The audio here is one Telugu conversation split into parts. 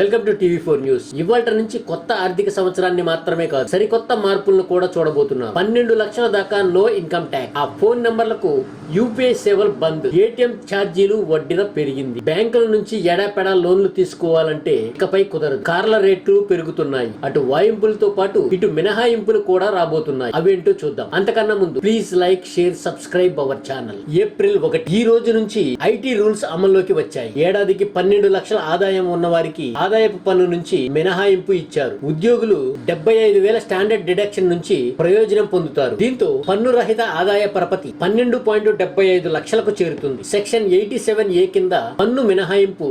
Welcome to TV four news. ఇవాళ నుంచి కొత్త ఆర్థిక సంవత్సరాన్ని మాత్రమే కాదు సరికొత్త మార్పులను కూడా చూడబోతున్నాం. పన్నెండు లక్షల దాకా నో ఇన్కమ్ ట్యాక్స్ ఆ ఫోన్ నంబర్లకు యూపీఐ సేవలు బంద్. ఏటీఎం ఛార్జీలు వడ్డీల పెరిగింది. బ్యాంకుల నుంచి ఎడాపెడా లోన్లు తీసుకోవాలంటే ఇకపై కుదరదు. కార్ల రేట్లు పెరుగుతున్నాయి. అటు వాయింపులతో పాటు ఇటు మినహాయింపులు కూడా రాబోతున్నాయి. అవేంటో చూద్దాం. అంతకన్నా ముందు please like share subscribe our channel. April ఒకటి. ఈ రోజు నుంచి ఐటీ రూల్స్ అమల్లోకి వచ్చాయి. ఏడాదికి పన్నెండు లక్షల ఆదాయం ఉన్న వారికి ఆదాయపు పన్ను నుంచి మినహాయింపు ఇచ్చారు. ఉద్యోగులు డెబ్బై ఐదు వేల స్టాండర్డ్ డిడక్షన్ నుంచి ప్రయోజనం పొందుతారు. దీంతో పన్ను రహిత ఆదాయ పరపతి పన్నెండు పాయింట్ డెబ్బై ఐదు లక్షలకు చేరుతుంది. సెక్షన్ ఎయిటీ సెవెన్ ఏ కింద పన్ను మినహాయింపు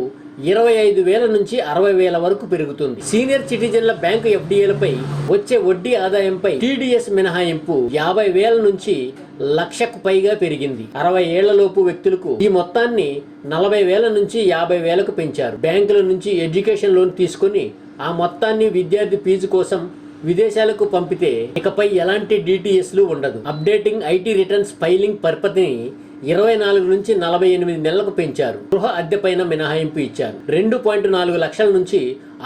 ఇరవై ఐదు వేల నుంచి అరవై వేల వరకు పెరుగుతుంది. సీనియర్ సిటిజన్ల బ్యాంకు ఎఫ్డిఏలపై వచ్చే వడ్డీ ఆదాయంపై టీడీఎస్ మినహాయింపు యాభై వేల నుంచి లక్షకు పైగా పెరిగింది. అరవై ఏళ్ళలోపు వ్యక్తులకు ఈ మొత్తాన్ని నలభై వేల నుంచి యాభై వేలకు పెంచారు. బ్యాంకుల నుంచి ఎడ్యుకేషన్ లోన్ తీసుకుని ఆ మొత్తాన్ని విద్యార్థి ఫీజు కోసం విదేశాలకు పంపితే ఇకపై ఎలాంటి డిటిఎస్లు ఉండదు. అప్డేటింగ్ ఐటీ రిటర్న్స్ ఫైలింగ్ పరపతిని ఇరవై నాలుగు నుంచి నలభై ఎనిమిది నెలలకు పెంచారు. గృహ అద్దెపైన మినహాయింపు ఇచ్చారు. రెండు పాయింట్ నాలుగు లక్షల నుంచి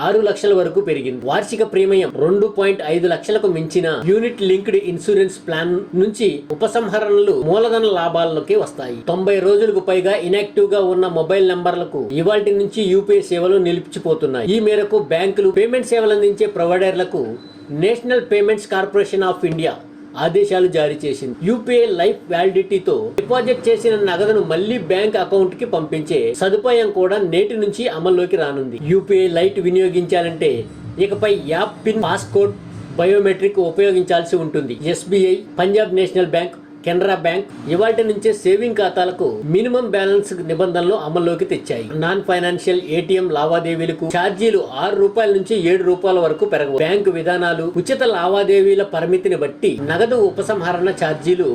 ఆరు లక్షల వరకు పెరిగింది. వార్షిక ప్రీమియం రెండు పాయింట్ ఐదు లక్షలకు మించిన యూనిట్ లింక్డ్ ఇన్సూరెన్స్ ప్లాన్ నుంచి ఉపసంహరణలు మూలధన లాభాల్లోకి వస్తాయి. తొంభై రోజులకు పైగా ఇనాక్టివ్గా ఉన్న మొబైల్ నంబర్లకు ఇవాటి నుంచి యూపీఐ సేవలు నిలిచిపోతున్నాయి ఈ మేరకు బ్యాంకులు పేమెంట్ సేవలు అందించే ప్రొవైడర్లకు national payments corporation of India ఆదేశాలు జారీ చేసింది. యూపీఐ లైఫ్ వ్యాలిడిటీతో డిపాజిట్ చేసిన నగదును మళ్ళీ బ్యాంక్ అకౌంట్కి పంపించే సదుపాయం కూడా నేటి నుంచి అమల్లోకి రానుంది. యూపీఐ లైట్ వినియోగించాలంటే ఇకపై యాప్ పిన్ పాస్కోడ్ బయోమెట్రిక్ ఉపయోగించాల్సి ఉంటుంది. SBI Punjab national bank Canara bank ఇవాటి నుంచే సేవింగ్ ఖాతాలకు మినిమం బ్యాలెన్స్ నిబంధనలు అమల్లోకి తెచ్చాయి. నాన్ ఫైనాన్షియల్ ఏటీఎం లావాదేవీలకు ఛార్జీలు ఆరు రూపాయల నుంచి ఏడు రూపాయల వరకు పెరగవు. బ్యాంకు విధానాలు ఉచిత లావాదేవీల పరిమితిని బట్టి నగదు ఉపసంహరణ ఛార్జీలు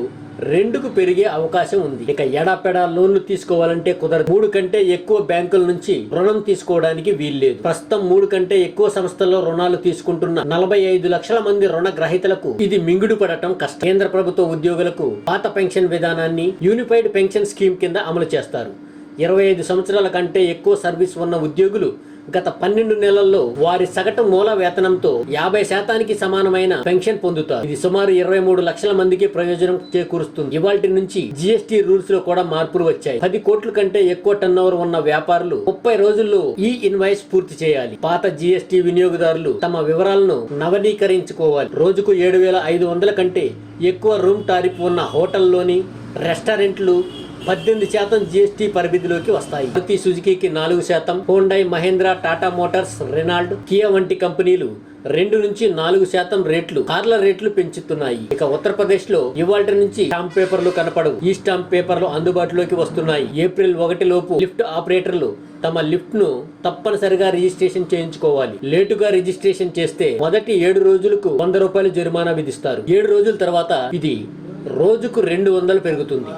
రెండుకు పెరిగే అవకాశం ఉంది. ఇక ఎడాపెడా లోన్లు తీసుకోవాలంటే కుదరదు. మూడు కంటే ఎక్కువ బ్యాంకుల నుంచి రుణం తీసుకోవడానికి వీల్లేదు. ప్రస్తుతం మూడు కంటే ఎక్కువ సంస్థల్లో రుణాలు తీసుకుంటున్న నలభై ఐదు లక్షల మంది రుణ గ్రహీతలకు ఇది మింగుడు పడటం కష్టం. కేంద్ర ప్రభుత్వ ఉద్యోగులకు పాత పెన్షన్ విధానాన్ని యూనిఫైడ్ పెన్షన్ స్కీమ్ కింద అమలు చేస్తారు. ఇరవై ఐదు సంవత్సరాల కంటే ఎక్కువ సర్వీస్ ఉన్న ఉద్యోగులు గత పన్నెండు నెలల్లో వారి సగటు మూల వేతనంతో యాభై శాతానికి సమానమైన పెన్షన్ పొందుతారు. ఇది సుమారు ఇరవై మూడు లక్షల మందికి ప్రయోజనం చేకూరుస్తుంది. ఇవాటి నుంచి జిఎస్టీ రూల్స్లో కూడా మార్పులు వచ్చాయి. పది కోట్ల కంటే ఎక్కువ టర్న్ ఉన్న వ్యాపారులు ముప్పై రోజుల్లో ఈ ఇన్వాయిస్ పూర్తి చేయాలి. పాత జిఎస్టీ వినియోగదారులు తమ వివరాలను నవనీకరించుకోవాలి. రోజుకు ఏడు వేల ఐదు వందల కంటే ఎక్కువ రూమ్ టారిఫ్ ఉన్న హోటల్లోని రెస్టారెంట్లు పద్దెనిమిది శాతం జీఎస్టీ పరిమితిలోకి వస్తాయి. ప్రతి సుజుకీకి నాలుగు శాతం. Hyundai Mahindra Tata motors Renault Kia వంటి కంపెనీలు రెండు నుంచి నాలుగు శాతం రేట్లు కార్ల రేట్లు పెంచుతున్నాయి. ఇక ఉత్తరప్రదేశ్లో ఇవాళ నుంచి స్టాంప్ పేపర్లు కనపడవు. ఈ స్టాంప్ పేపర్లు అందుబాటులోకి వస్తున్నాయి. ఏప్రిల్ ఒకటి లోపు లిఫ్ట్ ఆపరేటర్లు తమ లిఫ్ట్ను తప్పనిసరిగా రిజిస్ట్రేషన్ చేయించుకోవాలి. లేటుగా రిజిస్ట్రేషన్ చేస్తే మొదటి ఏడు రోజులకు వంద రూపాయలు జరిమానా విధిస్తారు. ఏడు రోజుల తర్వాత ఇది రోజుకు రెండు వందలు పెరుగుతుంది.